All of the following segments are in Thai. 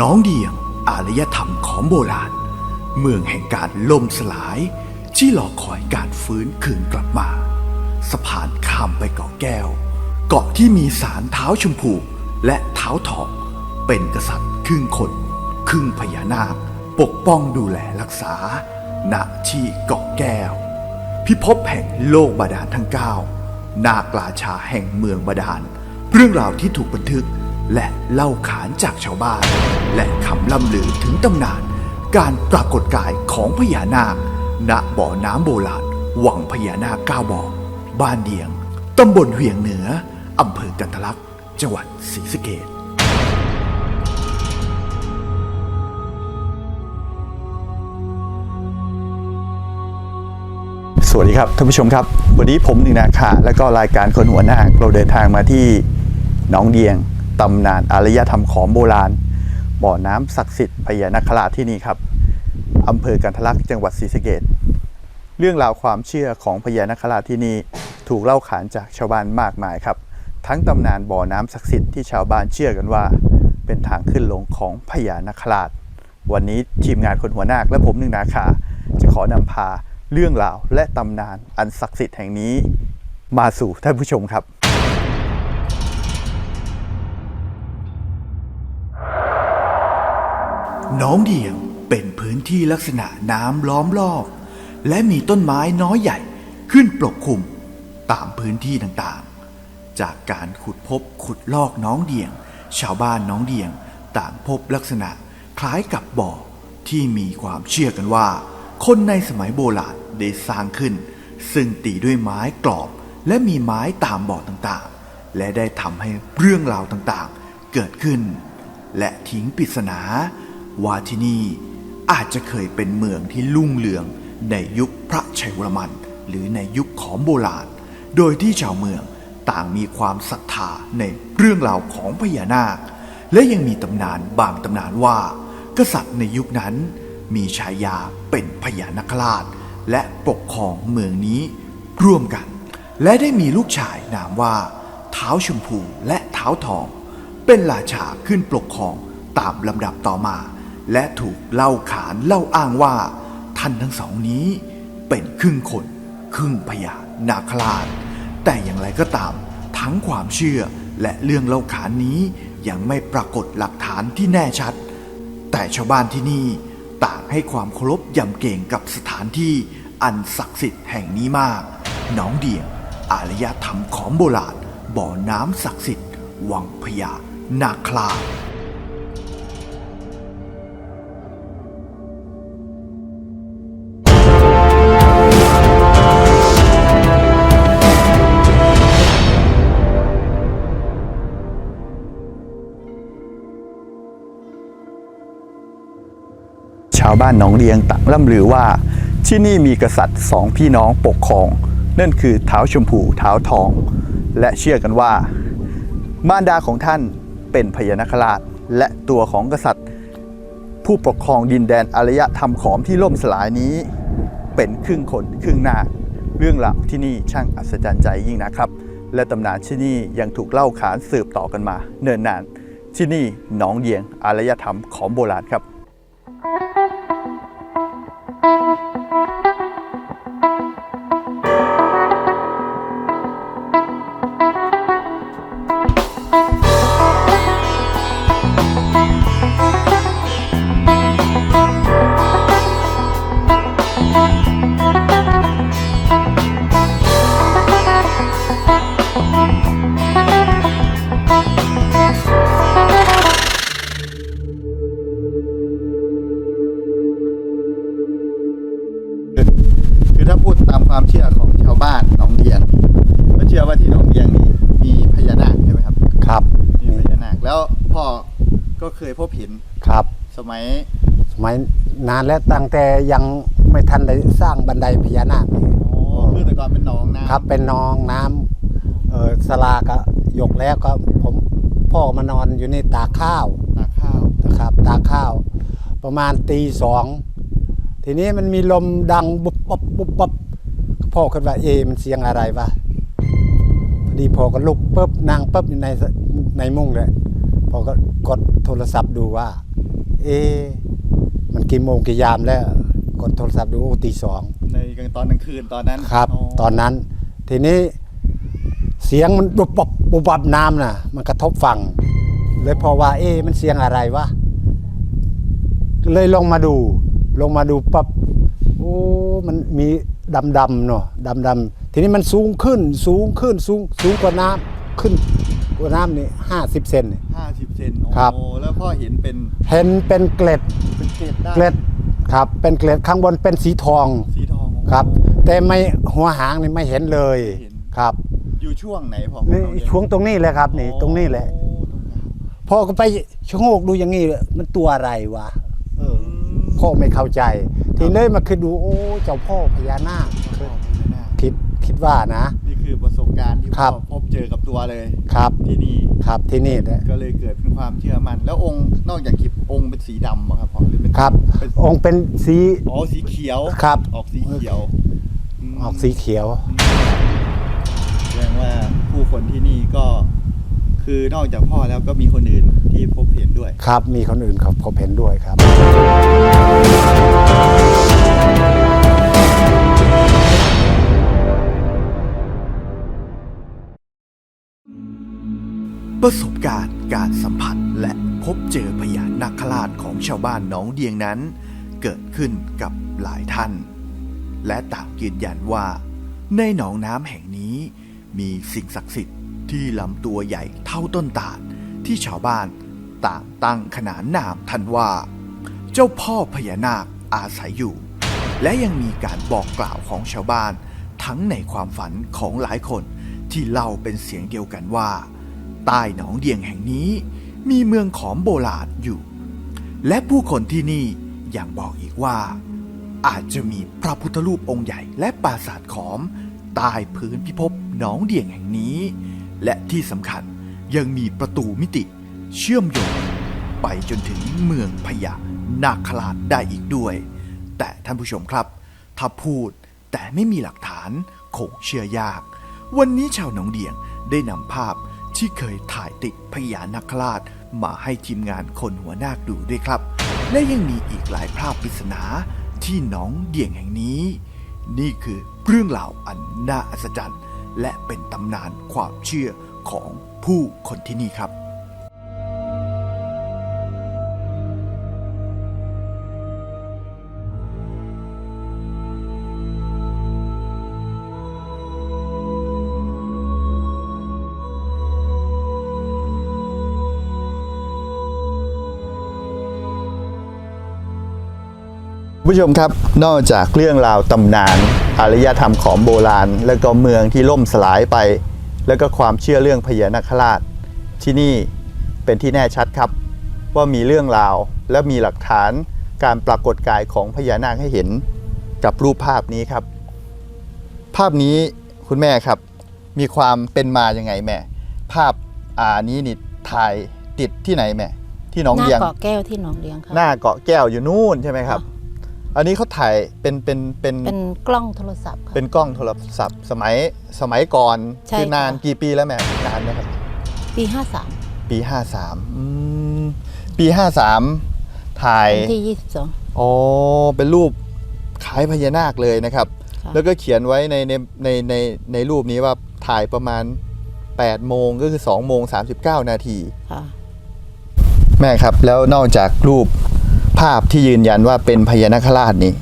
น้องเดียงอารยธรรมของโบราณ เมืองแห่งการล่มสลาย ที่รอคอยการฟื้นคืนกลับมา สะพานข้ามไปเกาะแก้ว เกาะที่มีสารเท้าชมพูและเท้าทองเป็นกษัตริย์ครึ่งคน ครึ่งพญานาค ปกป้องดูแลรักษา ณที่เกาะแก้ว พิภพแห่งโลกบาดาลทั้ง9นาคราชาแห่งเมืองบาดาล เรื่องราวที่ถูกบันทึก และเล่าขานจากชาวบ้าน และคำล่ำลือถึงตำนาน การปรากฏกายของพญานาค ณบ่อน้ำโบราณวังพญานาคเก้าบ่อบ้านเดียงตำบลเวียงเหนืออำเภอกันทะลักจังหวัดศรีสะเกษสวัสดีครับท่านผู้ชมครับ วันนี้ผมหนึ่งนาคาและก็รายการคนหัวหน้าคเราเดินทางมาที่หนองเดียง ตำนานอารยธรรมของโบราณ บ่อน้ำศักดิ์สิทธิ์พญานาคราชที่นี่ครับอำเภอกันทลักจังหวัดศรีสะเกษเรื่องราวความเชื่อของพญานาคราชที่นี่ถูกเล่าขานจากชาวบ้านมากมายครับ ทั้งตำนานบ่อน้ำศักดิ์สิทธิ์ที่ชาวบ้านเชื่อกันว่า เป็นทางขึ้นลงของพญานาคราช วันนี้ทีมงานคนหัวหน้าคและผมหนึ่งนาคาจะขอนำพาเรื่องราวและตำนานอันศักดิ์สิทธิ์แห่งนี้ มาสู่ท่านผู้ชมครับ น้องเดียงเป็นพื้นที่ลักษณะน้ำล้อมรอบ และมีต้นไม้น้อยใหญ่ขึ้นปกคลุม ตามพื้นที่ต่างๆ จากการขุดพบขุดลอกน้องเดียง ชาวบ้านน้องเดียงต่างพบลักษณะคล้ายกับบ่อ ที่มีความเชื่อกันว่า คนในสมัยโบราณได้สร้างขึ้น ซึ่งตีด้วยไม้กรอบและมีไม้ตามบ่อต่างๆ และได้ทำให้เรื่องราวต่างๆ เกิดขึ้น และทิ้งปริศนา ว่าที่นี่อาจจะเคยเป็นเมืองที่รุ่งเรืองในยุคพระชัยวรมัน หรือในยุคของโบราณ โดยที่ชาวเมืองต่างมีความศรัทธาในเรื่องราวของพญานาค และยังมีตำนานบางตำนานว่า กษัตริย์ในยุคนั้น มีฉายาเป็นพญานาคราช และปกครองเมืองนี้ร่วมกัน และได้มีลูกชายนามว่า เท้าชมพูและเท้าทอง เป็นราชาขึ้นปกครองตามลำดับต่อมา และถูกเล่าขานเล่าอ้างว่าท่านทั้งสองนี้เป็นครึ่งคน ครึ่งพญานาคราชแต่อย่างไรก็ตาม ทั้งความเชื่อและเรื่องเล่าขานนี้ยังไม่ปรากฏหลักฐานที่แน่ชัด แต่ชาวบ้านที่นี่ต่างให้ความเคารพยำเกรงกับสถานที่อันศักดิ์สิทธิ์แห่งนี้มากหนองเดียงอารยธรรมของโบราณบ่อน้ำศักดิ์สิทธิ์วังพญานาคราช ชาวบ้านหนองเดียงต่างล่ำลือว่า ที่นี่มีกษัตริย์สองพี่น้องปกครอง นั่นคือเท้าชมพูเท้าทอง และเชื่อกันว่า มารดาของท่านเป็นพญานาคราช และตัวของกษัตริย์ ผู้ปกครองดินแดนอารยธรรมขอมที่ล่มสลายนี้ เป็นครึ่งคนครึ่งนาคเรื่องราวที่นี่ช่างอัศจรรย์ใจยิ่งนะครับ และตำนานที่นี่ยังถูกเล่าขานสืบต่อกันมา เนิ่นนานที่นี่หนองเดียงอารยธรรมของโบราณครับคือ มัย สมัยนานแล้วตั้งแต่ยังไม่ทันได้สร้างบันไดพญานาคนี่อ๋อคือแต่ก่อนเป็นหนองน้ำครับเป็นนองน้ำเออสลาก็ยกแล้วก็ผมพ่อมานอนอยู่ในตากข้าวนาข้าว นะครับตากข้าว ประมาณตีสองทีนี้มันมีลมดังบุบปับบุบปับพ่อคิดว่าเอะมันเสียงอะไรวะพอดีพ่อก็ลุกปุ๊บนั่งปุ๊บอยู่ในในมุ้งเลยพ่อก็กดโทรศัพท์ดูว่า เอะมันกี่โมงกี่ยามแล้ว กดโทรศัพท์ดูโอ้ตีสองในกลางตอนกลางคืนตอนนั้นครับตอนนั้น ทีนี้เสียงมันบุบบับบุบบับน้ำน่ะ มันกระทบฝั่ง เลยพอว่า เอ๊ะมันเสียงอะไรวะเลยลงมาดู ลงมาดูปั๊บโอ้มันมีดำดำๆเนาะดำดำๆทีนี้มันสูงขึ้น สูงขึ้นสูงสูงกว่าน้ำขึ้น กว่าน้ำนี่ห้าสิบเซนนี่ห้าสิบเซนครับ โอ้แล้วพ่อเห็นเป็นเห็นเป็นเกล็ดเป็นเกล็ดได้เกล็ดครับ เป็นเกล็ดข้างบนเป็นสีทองสีทองโอ้ครับ แต่ไม่หัวหางนี่ไม่เห็นเลยไม่เห็นครับอยู่ช่วงไหนพ่อนี่ของน้อเดียช่วงตรงนี้แหละครับนี่ตรงนี้แหละโอ้ตรงนั้นพ่อก็ไปชะโงกดูอย่างนี้มันตัวอะไรวะเออมพ่อไม่เข้าใจ ทีนี้มาคือดูโอ้เจ้าพ่อพญานาคพ่อพญานาคคิดคิดว่านะ นี่คือประสบการณ์ที่ครัพ่อบพบเจอกับตัวเลยครับที่นี่ครับที่นี่แหละก็เลยเกิดเป็นความเชื่อมั่นแล้วองค์นอกจากคลิปองค์เป็นสีดำเหรอครับพ่อหรือเป็นครับ เป็นองค์เป็นสีอ๋อสีเขียวครับ ออกสีเขียวมออกสีเขียว แสดงว่าผู้คนที่นี่ก็คือนอกจากพ่อแล้วก็มีคนอื่นที่พบเห็นด้วย ครับ มีคนอื่นเขาพบเห็นด้วยครับ ประสบการณ์การสัมผัสและพบเจอพญานาคราชของชาวบ้านหนองเดียงนั้น เกิดขึ้นกับหลายท่าน และต่างยืนยันว่า ในหนองน้ำแห่งนี้ มีสิ่งศักดิ์สิทธิ์ที่ลำตัวใหญ่เท่าต้นตาลที่ชาวบ้านต่างตั้งขนานนามท่านว่า เจ้าพ่อพญานาคอาศัยอยู่ และยังมีการบอกกล่าวของชาวบ้าน ทั้งในความฝันของหลายคนที่เล่าเป็นเสียงเดียวกันว่า ใต้หนองเดียงแห่งนี้ มีเมืองขอมโบราณอยู่ และผู้คนที่นี่ยังบอกอีกว่า อาจจะมีพระพุทธรูปองค์ใหญ่และปราสาทขอมใต้พื้นพิภพหนองเดียงแห่งนี้ และที่สำคัญยังมีประตูมิติเชื่อมโยงไปจนถึงเมืองพญานาคราชได้อีกด้วย แต่ท่านผู้ชมครับ ถ้าพูดแต่ไม่มีหลักฐานคงเชื่อยาก วันนี้ชาวหนองเดียงได้นำภาพ ที่เคยถ่ายติดพญานาคราชมาให้ทีมงานคนหัวนาคดูด้วยครับ และยังมีอีกหลายภาพปริศนาที่หนองเดียงแห่งนี้ นี่คือเรื่องราวอันน่าอัศจรรย์ และเป็นตำนานความเชื่อของผู้คนที่นี่ครับ ผู้ชมครับ นอกจากเรื่องราวตำนานอารยธรรมของโบราณ แล้วก็เมืองที่ล่มสลายไป แล้วก็ความเชื่อเรื่องพญานาคราช ที่นี่เป็นที่แน่ชัดครับ ว่ามีเรื่องราวและมีหลักฐานการปรากฏกายของพญานาคให้เห็นกับรูปภาพนี้ครับ ภาพนี้คุณแม่ครับ มีความเป็นมายังไงแม่ ภาพอ่านี้นี่ถ่ายติดที่ไหนแม่ ที่หนองหน้าเลียงเกาะแก้วที่หนองเลียงค่ะหน้าเกาะแก้วอยู่นู่นใช่ไหมครับ อันนี้เขาถ่ายเป็นเป็นเป็นเป็นกล้องโทรศัพท์ค่ะ เป็นกล้องโทรศัพท์ สมัยสมัยก่อนใช่คือนานค่ะ กี่ปีแล้วแม่นานไหมครับ ปีห้าสามปี53อืมปี53ถ่าย ที่ยี่สิบสอง อ๋อ เป็นรูปคล้ายพญานาคเลยนะครับ ค่ะ แล้วก็เขียนไว้ในในในในในรูปนี้ว่าถ่ายประมาณ8โมงก็คือ2โมง39 นาที ค่ะ แม่ครับ แล้วนอกจากรูป ภาพที่ยืนยันว่าเป็นพญานาคราชนี่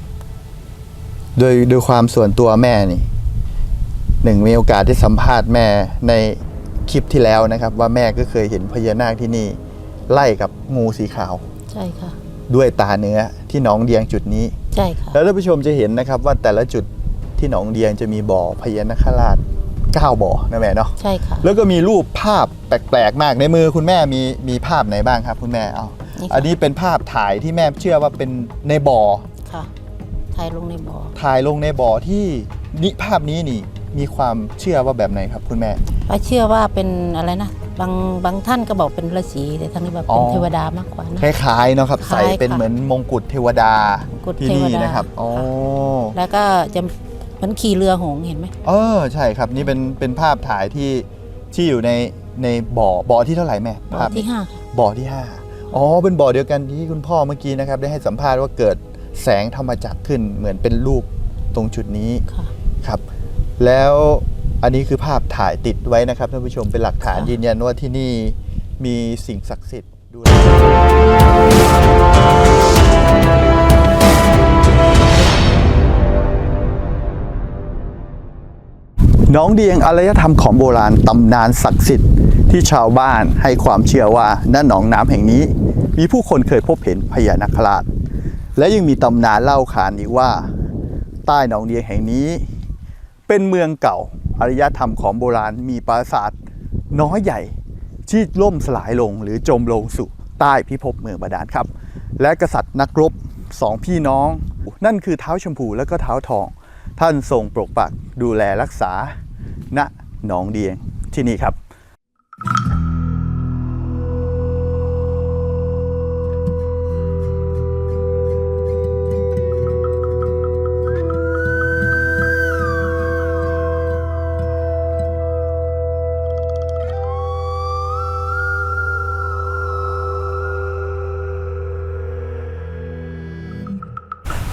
โดยโดยความส่วนตัวแม่นี่หนึ่งมีโอกาสได้สัมภาษณ์แม่ในคลิปที่แล้วนะครับ ว่าแม่ก็เคยเห็นพญานาคที่นี่ ไล่กับงูสีขาว ใช่ค่ะ ด้วยตาเนื้อที่หนองเดียงจุดนี้ ใช่ค่ะ แล้วท่านผู้ชมจะเห็นนะครับว่าแต่ละจุดที่หนองเดียงจะมีบ่อพญานาคราชเก้าบ่อนะแม่เนาะใช่ค่ะ แล้วก็มีรูปภาพแปลกๆมากในมือคุณแม่มีมีภาพไหนบ้างครับ คุณแม่เอา นี่ค่ะ อันนี้เป็นภาพถ่ายที่แม่เชื่อว่าเป็นในบ่อ ค่ะถ่ายลงในบ่อ ถ่ายลงในบ่อที่นี่ภาพนี้นี่มีความเชื่อว่าแบบไหนครับคุณแม่ ป้าเชื่อว่าเป็นอะไรนะ บางบางท่านก็บอกเป็นฤาษีแต่ทางนี้บอกเป็นอ๋อเทวดามากกว่านะ คล้ายๆเนาะครับคล้ายใส่เป็นค่ะเหมือนมงกุฎเทวดามงกุฎที่เทวนี่ดานะครับอ๋อแล้วก็จะเหมือนขี่เรือหงส์เห็นไหมเออใช่ครับนี่เป็นเป็นภาพถ่ายที่ที่อยู่ในในบ่อบ่อที่เท่าไหร่แม่บ่อภาพที่นี้ห้าค่ะบ่อที่ห้า อ๋อเป็นบ่อเดียวกันที่คุณพ่อเมื่อกี้นะครับ ได้ให้สัมภาษณ์ว่าเกิดแสงธรรมจักรขึ้นเหมือนเป็นรูปตรงจุดนี้ค่ะ ครับ แล้วอันนี้คือภาพถ่ายติดไว้นะครับท่านผู้ชมเป็นหลักฐานค่ะ ยืนยันว่าที่นี่มีสิ่งศักดิ์สิทธิ์ดูแลน้องเดียงอารยธรรมของโบราณตำนานศักดิ์สิทธิ์ ที่ชาวบ้านให้ความเชื่อว่าณหนองน้ำแห่งนี้ มีผู้คนเคยพบเห็นพญานาคราช และยังมีตำนานเล่าขานอีกว่า ใต้หนองเดียงแห่งนี้ เป็นเมืองเก่าอารยธรรมของโบราณมีปราสาทน้อยใหญ่ที่ล่มสลายลงหรือจมลงสู่ใต้พิภพเมืองบาดาลครับ และกษัตริย์นักรบสองพี่น้อง นั่นคือเท้าชมพูและก็เท้าทอง ท่านทรงปกปักดูแลรักษาณหนองเดียงที่นี่ครับ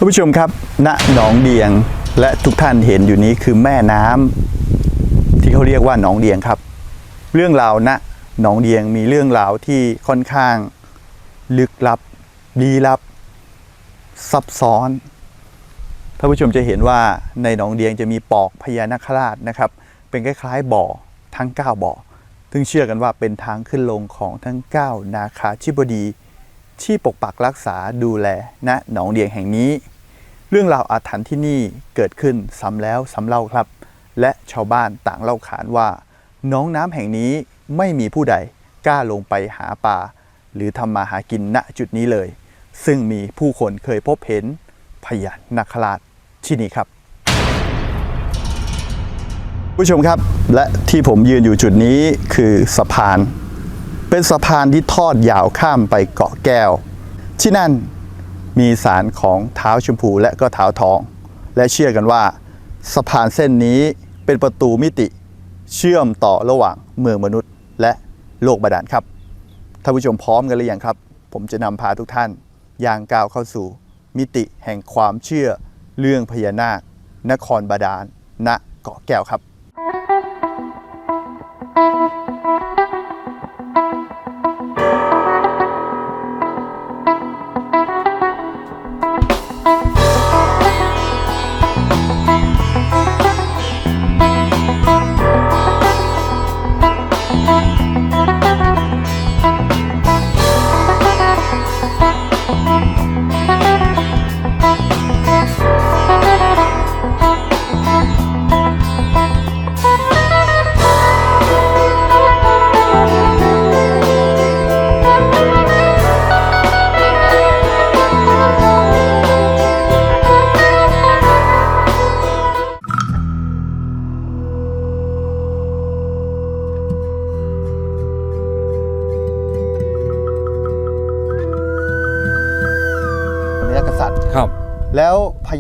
ผู้ชมครับ ณ หนองเดียง และทุกท่านเห็นอยู่นี้คือแม่น้ำที่เขาเรียกว่าหนองเดียงครับ เรื่องราวณหนองเดียงมีเรื่องราวที่ค่อนข้างลึกลับลี้ลับ ซับซ้อนท่านผู้ชมจะเห็นว่าในหนองเดียงจะมีปอกพญานาคราชนะครับ เป็นคล้ายๆบ่อทั้ง 9 บ่อซึ่งเชื่อกันว่าเป็นทางขึ้นลงของทั้ง 9 นาคาชิบดี ที่ปกปักรักษาดูแลณหนองเดียงแห่งนี้ เรื่องราวอาถรรพ์ที่นี่เกิดขึ้นซ้ำแล้วซ้ำเล่าครับ และชาวบ้านต่างเล่าขานว่า น้องน้ำแห่งนี้ไม่มีผู้ใดกล้าลงไปหาปลาหรือทำมาหากินณจุดนี้เลย ซึ่งมีผู้คนเคยพบเห็นพญานาคราชที่นี่ครับ ผู้ชมครับและที่ผมยืนอยู่จุดนี้คือสะพาน เป็นสะพานที่ทอดยาวข้ามไปเกาะแก้ว ที่นั่น มีสารของเท้าชมพูและก็เท้าทอง และเชื่อกันว่า สะพานเส้นนี้เป็นประตูมิติเชื่อมต่อระหว่างเมืองมนุษย์ และโลกบาดาลครับท่านผู้ชมพร้อมกันหรือยังครับ ผมจะนำพาทุกท่านย่างก้าวเข้าสู่ มิติแห่งความเชื่อเรื่องพญานาค นครบาดาลณเกาะแก้วครับเ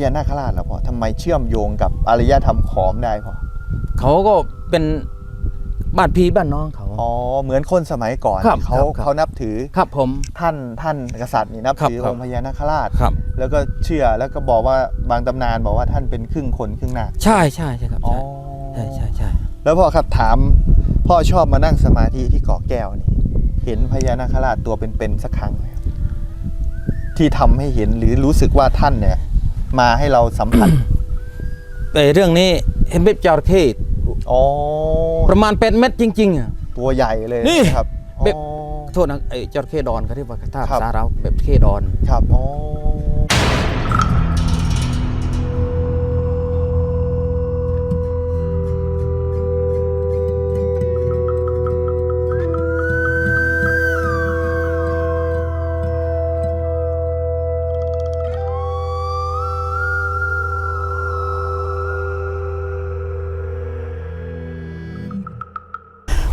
ญานาคราชล่ะพ่อทำไมเชื่อมโยงกับอารยธรรมขอมได้พ่อเขาก็เป็นบ้านพี่บ้านน้องเขา อ๋อเหมือนคนสมัยก่อนครับที่เขาครับครับ เขานับถือครับผม ท่านท่านกษัตริย์นี่นับครับถือครัอบ งค์พญานาคราช ครับ แล้วก็เชื่อแล้วก็บอกว่าบางตำนานบอกว่าท่านเป็นครึ่งคนครึ่งนาคใช่ใช่ใช่ครับอ๋อ ใช่ใช่ใช่ใช่แล้วพ่อครับถามพ่อชอบมานั่งสมาธิที่เกาะแก้วนี่ เห็นพญานาคราชตัวเป็นๆสักครั้งไหมครับที่ทำให้เห็นหรือรู้สึกว่าท่านเนี่ย มาให้เราสัมผัสแต่เรื่องนี้เห็นเป็นจระเข้อ๋อประมาณเป็นเม็ดจริง ๆอะตัวใหญ่เลยนี่ครับเบ็ดอ๋อโทษนะไอ้จระเข้ดอนเขาเรียกว่าถ้าครัภาบษาเราแบบเข้ดอนครับอ๋อ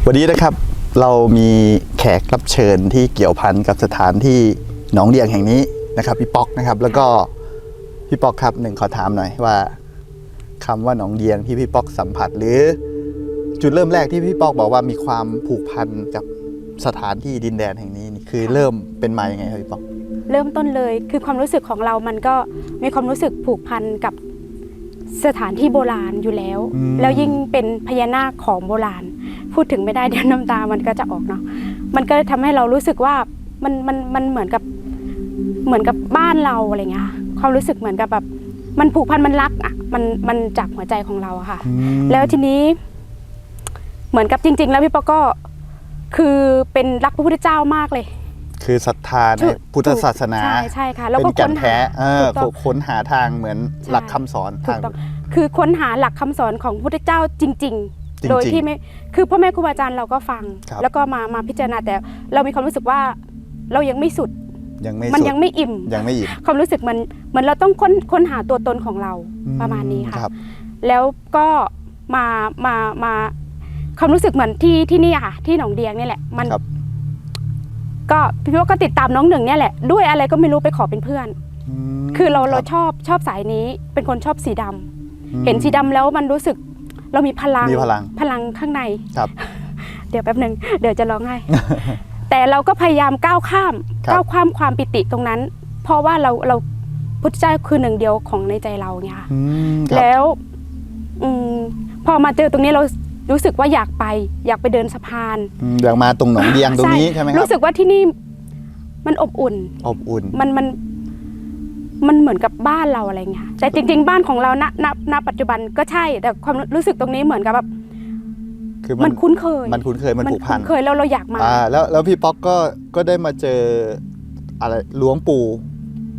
วันนี้นะครับเรามีแขกรับเชิญที่เกี่ยวพันกับสถานที่หนองเดียงแห่งนี้นะครับพี่ป๊อกนะครับ แล้วก็พี่ป๊อกครับหนึ่งขอถามหน่อยว่าคำว่าหนองเดียงที่พี่ป๊อกสัมผัสหรือ จุดเริ่มแรกที่พี่ป๊อกบอกว่ามีความผูกพันกับสถานที่ดินแดนแห่งนี้นี่คือเริ่มเป็นมายังไงครับพี่ป๊อกเริ่มต้นเลยคือความรู้สึกของเรามันก็มีความรู้สึกผูกพันกับสถานที่โบราณอยู่แล้ว แล้วยิ่งเป็นพญานาคของโบราณ พูดถึงไม่ได้เดี๋ยวน้ำตามันก็จะออกเนาะมันก็ทำให้เรารู้สึกว่ามันมันมันเหมือนกับเหมือนกับบ้านเราอะไรเงี้ยค่ะความรู้สึกเหมือนกับแบบมันผูกพันมันรักอะมันมันจากหัวใจของเราอะค่ะ แล้วทีนี้ เหมือนกับจริง ๆ แล้วพี่ปอก็คือเป็นรักพระพุทธเจ้ามากเลย คือศรัทธาในถูกพุทธศาสนาใช่ใช่ค่ะแล้วเป็ก็นแก่ค้นนหาแท้เออถูกต้องค้นหาทางเหมือนใช่หลักคำสอนถูทากงต้องคือค้นหาหลักคำสอนของพระพุทธเจ้าจริงจริงๆๆ โดยที่ไม่คือพ่อแม่ครูบาอาจารย์เราก็ฟังครับแล้วก็มามาพิจารณาแต่เรามีความรู้สึกว่าเรายังไม่สุดยังไม่มันสุดยังไม่อิ่มยังไม่อิ่มความรู้สึกมันเหมือนเราต้องค้นค้นหาตัวตนของเราอืมประมาณนี้ค่ะครับแล้วก็มามามาความรู้สึกเหมือนที่ที่นี่อะค่ะ ที่หนองเดียงนี่แหละ มันครับก็พี่ว่าก็ติดตามน้องหนึ่งเนี่ยแหละ ด้วยอะไรก็ไม่รู้ไปขอเป็นเพื่อนมคือเราเราบชอบชอบสายนี้ เป็นคนชอบสีดำอืมเห็นสีดำแล้วมันรู้สึก เรามีพลังมีพลังพลังข้างในครับ เดี๋ยวแป๊บหนึ่งเดี๋ยวจะร้องไห้แต่เราก็พยายามก้าวข้ามครับก้าวข้ามความปิติตรงนั้น เพราะว่าเราเราพุทธเจ้าคือหนึ่งเดียวของในใจเราเนี่ยค่ะอืมครับแล้วอืมพอมาเจอตรงนี้เรารู้สึกว่าอยากไปอยากไปเดินสะพานอืมเดี๋ยวมาตรงหนองเดียงตรงนี้ใช่ไหมครับรู้สึกว่าที่นี่มันอบอุ่น อบอุ่น มันมัน มันเหมือนกับบ้านเราอะไรเงี้ยแต่จริง ๆ บ้านของเราณณณปัจจุบันก็ใช่ แต่ความรู้สึกตรงนี้เหมือนกับแบบคือมันคุ้นเคย มันคุ้นเคย มันผูกพันเคยแล้วเราอยากมาอ่าแล้วแล้วพี่ป๊อกก็ก็ได้มาเจออะไรหลวงปู่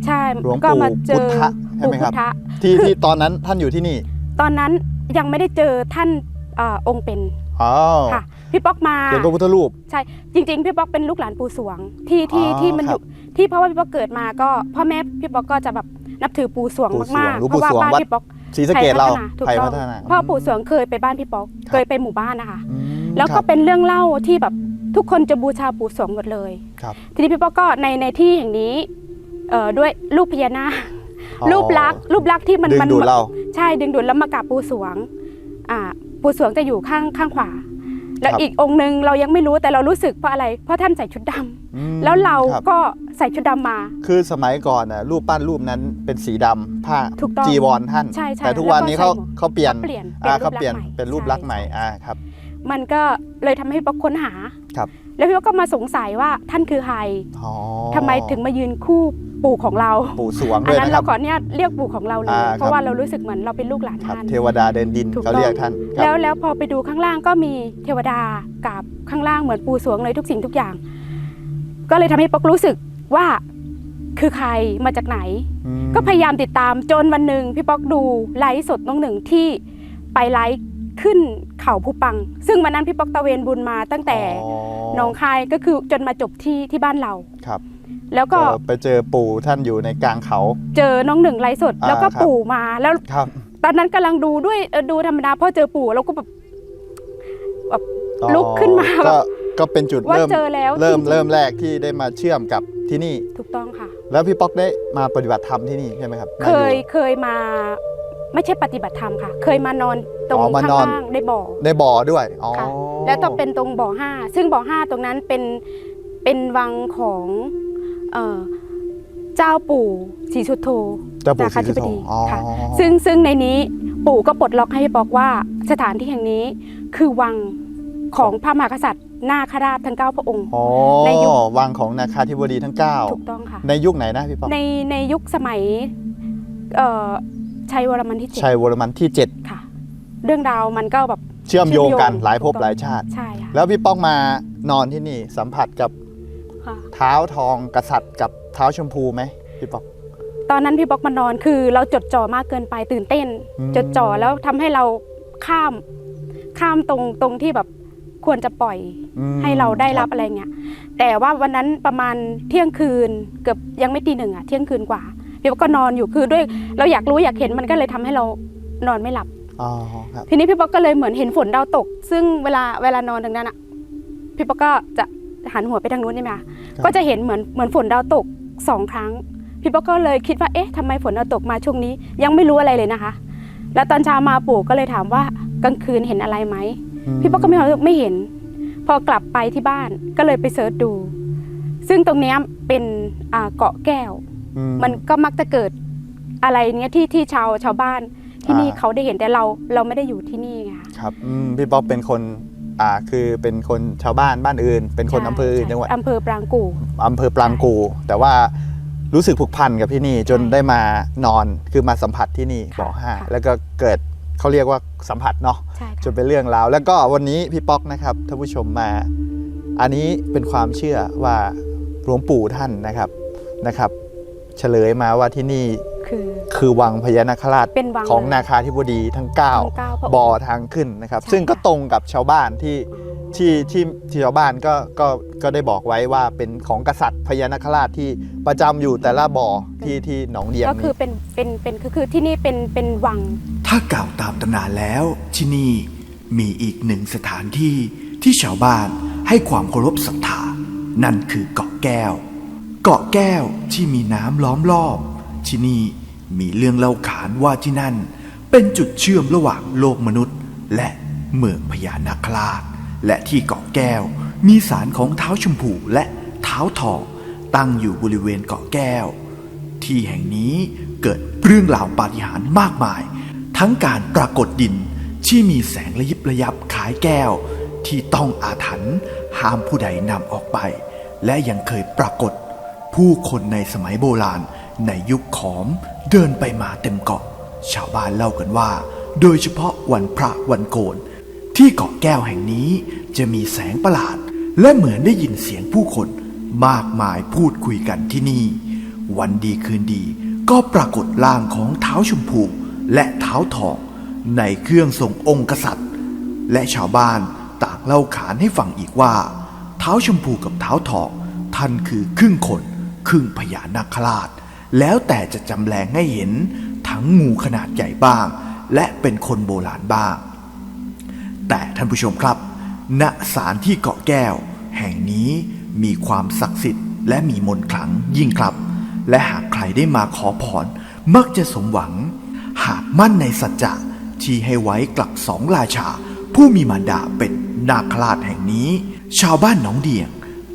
ใช่หลวงปู่ก็มาเจอพุทธะใช่ไหมครับปู่พุทธะที่ที่ตอนนั้นท่านอยู่ที่นี่ ตอนนั้นยังไม่ได้เจอท่านเออองค์เป็นอ๋อค่ะ พี่ป๊อกมาเป็นพระพุทธรูป ใช่จริง ๆ พี่ป๊อกเป็นลูกหลานปู่สวงที่ที่อ๋อที่มันอครัยู่บที่เพราะว่าพี่ป๊อกเกิดมาก็พ่อแม่พี่ป๊อกก็จะแบบนับถือปู่สวงปู่สวงมากหรือๆเพราะว่าปู่สวงบ้านวัด พี่ป๊อก ศรีสะเกดเราถูกไทยต้พัองฒนาพ่อปู่สวงเคยไปบ้านพี่ป๊อกครับเคยไปหมู่บ้านนะคะ อืมแล้วคก็รับ เป็นเรื่องเล่าที่แบบทุกคนจะบูชาปู่สวงหมดเลย ครับ ทีนี้พี่ป๊อกก็ในในที่แห่งนี้เอ่อด้วยรูปพญานาคอ๋อรูปลักษณ์รูปลักษณ์ที่มันดึงมันดูดเรา ใช่ดึงดูดแล้วมากราบปู่สวงอ่าปู่สวงจะอยู่ข้างข้างขวา แล้วครับอีกองค์หนึ่งเรายังไม่รู้แต่เรารู้สึกเพราะอะไร เพราะท่านใส่ชุดดำอืมแล้วเราครับก็ใส่ชุดดำมา คือสมัยก่อนน่ะรูปปั้นรูปนั้นเป็นสีดำผ้าถูกต้องจีวรท่านใช่ใช่แต่ทุกวันนี้แล้วเขาก็ใส่หมวกเขาเปลี่ยนเขาเปลี่ยนอ่าเป็นรูปเขาเปลี่ยนลักษณ์ใหม่เป็นรูปลักษณ์ใหม่ใช่อ่าครับ มันก็เลยทำให้พี่ป๊อกค้นหาครับ แล้วพี่ป๊อกก็มาสงสัยว่าท่านคือใครอ๋อทำไมถึงมายืนคู่ ปู่ของเราปู่สวงอัด้นวยนั้นนะครัเราบขออนุญาตเรียกปู่ของเราเลอ่ายเพราะว่าเรารู้สึกเหมือนเราเป็นลูกหลานครับท่าน เทวดาเดินดินถูกเขาต้อง เรียกท่านคแล้รับวแล้วพอไปดูข้างล่างก็มีเทวดากับข้างล่างเหมือนปู่สวงเลยทุกสิ่งทุกอย่าง ก็เลยทำให้ป๊อกรู้สึกว่าคือใครมาจากไหนอืมก็พยายามติดตามจนวันหนึ่งพี่ป๊อกดูไลฟ์สดน้องหนึ่งที่ไปไลฟ์ขึ้นเขาภูปัง ซึ่งวันนั้นพี่ป๊อกตะเวนบุญมาตั้งแต่หนองคายก็คือจนมาจบที่ที่บ้านเรา ครับ แล้วก็ก็ไปเจอปู่ท่านอยู่ในกลางเขา เจอน้องหนึ่งไลฟ์สดอ่าแล้วก็ครับปู่มาแล้วครับตอนนั้นกำลังดูด้วยเออดูธรรมดาพอเจอปู่เราก็แบบอ๋อลุกขึ้นมาแบก็บก็เป็นจุดว่าเริ่มเจอแล้วเริ่มจงๆเริ่มแรกที่ได้มาเชื่อมกับที่นี่ ถูกต้องค่ะ แล้วพี่ป๊อกได้มาปฏิบัติธรรมที่นี่ใช่ไหมครับ เคยมาอเคยมาไม่ใช่ปฏิบัติธรรมค่ะ เคยมานอนตรงอ๋อมาข้างนอนล่างในบ่อในบ่อด้วยอ๋อค่ะแล้วต้องเป็นตรงบ่อห้าซึ่งบ่อห้าตรงนั้นเป็นเป็นวังของ เอ่อเจ้าปู่ศรีสุโธเจ้าปู่นาคาธิบดีศรีสุโธอ๋อค่ะซึ่งซึ่งในนี้ปู่ก็ปลดล็อกให้บอกว่าสถานที่แห่งนี้คือวังของพระมหากษัตริย์นาคราชทั้งเก้าพระองค์อ๋อในยุควังของนาคาธิบดีทั้งถูกต้องค่ะ9ในยุคไหนนะพี่ป๊อกในในยุคสมัยเอ่อชัยวรมันที่เจ็ดชัยวรมันที่ค่ะ เรื่องราวมันก็แบบ7เชื่อมโยงกันหลายภพถูกต้องหลายชาติใช่ค่ะแล้วพี่ป๊อกมานอนที่นี่สัมผัสกับ ค่ะเท้าทองกษัตริย์กับเท้าชมพูไหมพี่ป๊อก ตอนนั้นพี่บอกมานอนคือเราจดจ่อมากเกินไปตื่นเต้น อืม จดจ่อแล้วทำให้เราข้ามข้ามตรงตรงที่แบบควรจะปล่อยอืมให้เราได้รับคอะไรเงี้ยแต่ว่าวันนั้นประมาณเที่ยงคืนเกือบยังไม่ตีหนึ่งอะเที่ยงคืนกว่าพี่ป๊อกก็นอนอยู่คือด้วยเราอยากรู้อยากเห็นมันก็เลยทำให้เรานอนไม่หลับ อ๋อครับ ทีนี้พี่ป๊อกก็เลยเหมือนเห็นฝนดาวตก ซึ่งเวลาเวลานอนทางนั้นอะพี่ป๊อกก็จะ หันหัวไปทางนู้นใช่ไหมคะก็จะเห็นเหมือนเหมือนฝนดาวตกสองครั้ง พี่ป๊อกก็เลยคิดว่าเอ๊ะทำไมฝนดาวตกมาช่วงนี้ยังไม่รู้อะไรเลยนะคะ แล้วตอนเช้ามาปู่ก็เลยถามว่ากลางคืนเห็นอะไรไหมพี่ป๊อกก็ไม่รู้สึกไม่เห็น พอกลับไปที่บ้านก็เลยไปเสิร์ชดู ซึ่งตรงเนี้ยเป็นอ่าเกาะแก้วอืมันก็มักจะเกิดอะไรเนี้ยที่ที่ชาวชาวบ้านที่นี่อ่าเขาได้เห็นแต่เราเราไม่ได้อยู่ที่นี่ไงคะครับอืมพี่ป๊อปเป็นคน อ่าคือเป็นคนชาวบ้านบ้านอื่น เป็นคนใช่อำเภออื่นใช่จังหวัดอำเภอปรางกู่อำเภอปรางกูแต่ว่ารู้สึกผูกพันกับที่นี่จนใช่ได้มานอนคือมาสัมผัสที่นี่ค่ะบอกห้าค่ะแล้วก็เกิดเขาเรียกว่าสัมผัสเนาะใช่จค่ะนเป็นเรื่องราว แล้วก็วันนี้พี่ป๊อกนะครับท่านผู้ชมมา อันนี้เป็นความเชื่อว่าหลวงปู่ท่านนะครับนะครับ เฉลยมาว่าที่นี่ คือ คือวังพญานาคราชเป็นวังของเลยนาคาธิบดีทั้ง ทั้งเก้าพระ9องค์บ่อทางขึ้นนะครับ ใช่ซึ่งก็ค่ะ ตรงกับชาวบ้านที่ที่ที่ที่ชาวบ้านก็ก็ก็ได้บอกไว้ว่าเป็นของกษัตริย์พญานาคราชที่ประจำอยู่แต่ละบ่อที่ที่หนองเดียงก็คือนี้เป็นเป็นเป็นคือคือที่นี่เป็นเป็นวัง ถ้ากล่าวตามตำนานแล้วที่นี่มีอีกหนึ่งสถานที่ที่ชาวบ้านให้ความเคารพศรัทธา นั่นคือเกาะแก้ว เกาะแก้วที่มีน้ำล้อมรอบ ที่นี่มีเรื่องเล่าขานว่าที่นั่น เป็นจุดเชื่อมระหว่างโลกมนุษย์ และเมืองพญานาคราช และที่เกาะแก้ว มีศาลของเท้าชมพูและเท้าทองตั้งอยู่บริเวณเกาะแก้ว ที่แห่งนี้เกิดเรื่องราวปาฏิหาริย์มากมาย ทั้งการปรากฏดินที่มีแสงระยิบระยับคล้ายแก้ว ที่ต้องอาถรรพ์ห้ามผู้ใดนำออกไป และยังเคยปรากฏผู้คนในสมัยโบราณ ในยุคขอมเดินไปมาเต็มเกาะ ชาวบ้านเล่ากันว่า โดยเฉพาะวันพระวันโกน ที่เกาะแก้วแห่งนี้จะมีแสงประหลาด และเหมือนได้ยินเสียงผู้คน มากมายพูดคุยกันที่นี่ วันดีคืนดีก็ปรากฏร่างของเท้าชมพูและเท้าทอง ในเครื่องทรงองค์กษัตริย์ และชาวบ้านต่างเล่าขานให้ฟังอีกว่า เท้าชมพูกับเท้าทองท่านคือครึ่งคนครึ่งพญานาคราช แล้วแต่จะจำแรงให้เห็นทั้งงูขนาดใหญ่บ้าง และเป็นคนโบราณบ้าง แต่ท่านผู้ชมครับ ณสารที่เกาะแก้ว แห่งนี้มีความศักดิ์สิทธิ์ และมีมนต์ขลังยิ่งครับ และหากใครได้มาขอพรมักจะสมหวัง หากมั่นในสัจจะที่ให้ไว้กลับสองราชา ผู้มีมารดาเป็นนาคราชแห่งนี้ ชาวบ้านหนองเดียง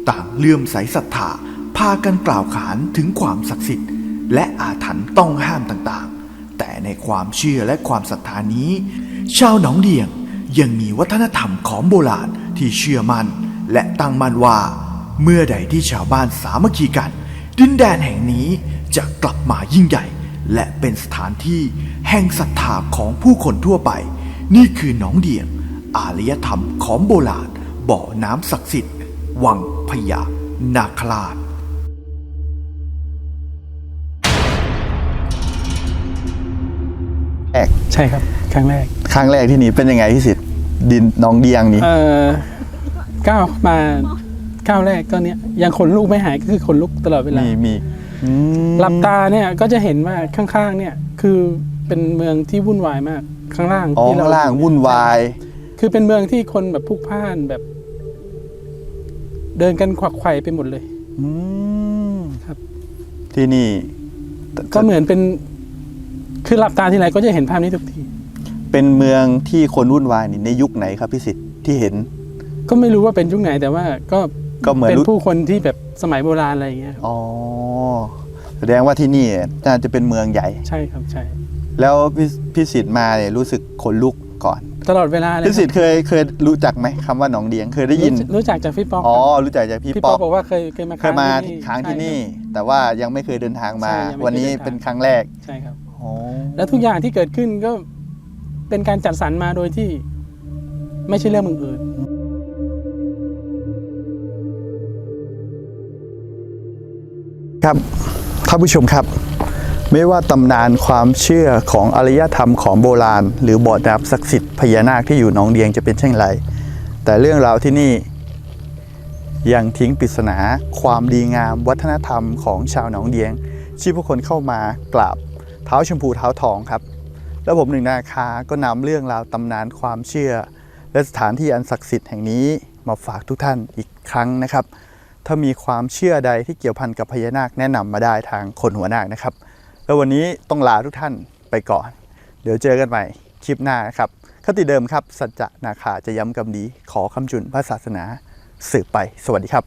ต่างเลื่อมใสศรัทธาพากันกล่าวขานถึงความศักดิ์สิทธิ์ อาถรรพ์ต้องห้ามต่างๆ แต่ในความเชื่อและความศรัทธานี้ ชาวหนองเดียงยังมีวัฒนธรรมของโบราณที่เชื่อมัน่น และตั้งมั่นว่า เมื่อใดที่ชาวบ้านสามัคคีกัน ดินแดนแห่งนี้จะกลับมายิ่งใหญ่ และเป็นสถานที่แห่งศรัทธาของผู้คนทั่วไป นี่คือหนองเดียง อารยธรรมของโบราณบ่อน้ำศักดิ์สิทธิ์ วังพญานาคราช ก ใช่ครับครั้งแรก ครั้งแรกที่นี่เป็นยังไงพี่สิทธิ์ดินหนองเดียงนี้เอ่อก้าวมาก้าวแรกก็เนี้ยยังขนลุกไม่หายก็คือขนลุกตลอดเวลามีมีอืมหลับตาเนี่ยก็จะเห็นว่าข้างๆเนี่ยคือเป็นเมืองที่วุ่นวายมากข้างล่างอ๋อที่เรข้างล่างวุ่นวาย คือเป็นเมืองที่คนแบบพลุกพล่านแบบ เดินกันขวักไขว่ไปหมดเลย อืมครับ ที่นี่ก็เหมือนเป็น คือหลับตาทีไรก็จะเห็นภาพนี้ทุกที เป็นเมืองที่คนวุ่นวายนี่ในยุคไหนครับพี่สิทธิ์ที่เห็น ก็ไม่รู้ว่าเป็นยุคไหนแต่ว่าก็ก็เหมือนเป็นรู้ผู้คนที่แบบสมัยโบราณอะไรอย่างเงี้ยครับอ๋อแสดงว่าที่นี่น่าจะเป็นเมืองใหญ่ ใช่ครับใช่ แล้วพี่พี่สิทธิ์มาเนี่ยรู้สึกขนลุกก่อน ตลอดเวลาเลยพี่สิทธิ์เคยเคยรู้จักไหมคำว่าหนองเดียงเคยได้ยิน รู้รู้จักจากพี่ป๊อกอ๋อครับรู้จักจากพี่พี่ป๊ป๊ออกกบอกว่าเคยเคยมาเคยมาที่ค้างที่นี่ใช่แต่ว่ายังไม่เคยเดินทางมา ใช่ยังไม่เคยวันนี้เดินทาง เป็นครั้งแรก ใช่ครับอ๋อ แล้วทุกอย่างที่เกิดขึ้นก็เป็นการจัดสรรมาโดยที่ไม่ใช่เรื่องบังเอิญครับท่านผู้ชมครับ ไม่ว่าตำนานความเชื่อของอารยธรรมของโบราณ หรือบ่อน้ำศักดิ์สิทธิ์พญานาคที่อยู่หนองเดียงจะเป็นเช่นไร แต่เรื่องราวที่นี่ยังทิ้งปริศนาความดีงามวัฒนธรรมของชาวหนองเดียงที่ผู้คนเข้ามากราบเท้าชมพูเท้าทองครับ แล้วผมหนึ่งนาคาก็นำเรื่องราวตำนานความเชื่อ และสถานที่อันศักดิ์สิทธิ์แห่งนี้มาฝากทุกท่านอีกครั้งนะครับ ถ้ามีความเชื่อใดที่เกี่ยวพันกับพญานาคแนะนำมาได้ทางคนหัวนาคนะครับ แล้ววันนี้ต้องลาทุกท่านไปก่อน เดี๋ยวเจอกันใหม่คลิปหน้านะครับคติเดิมครับ สัจจะนาคาจะย้ำกำดีขอคำจุนพระศาสนาสืบไป สวัสดีครับ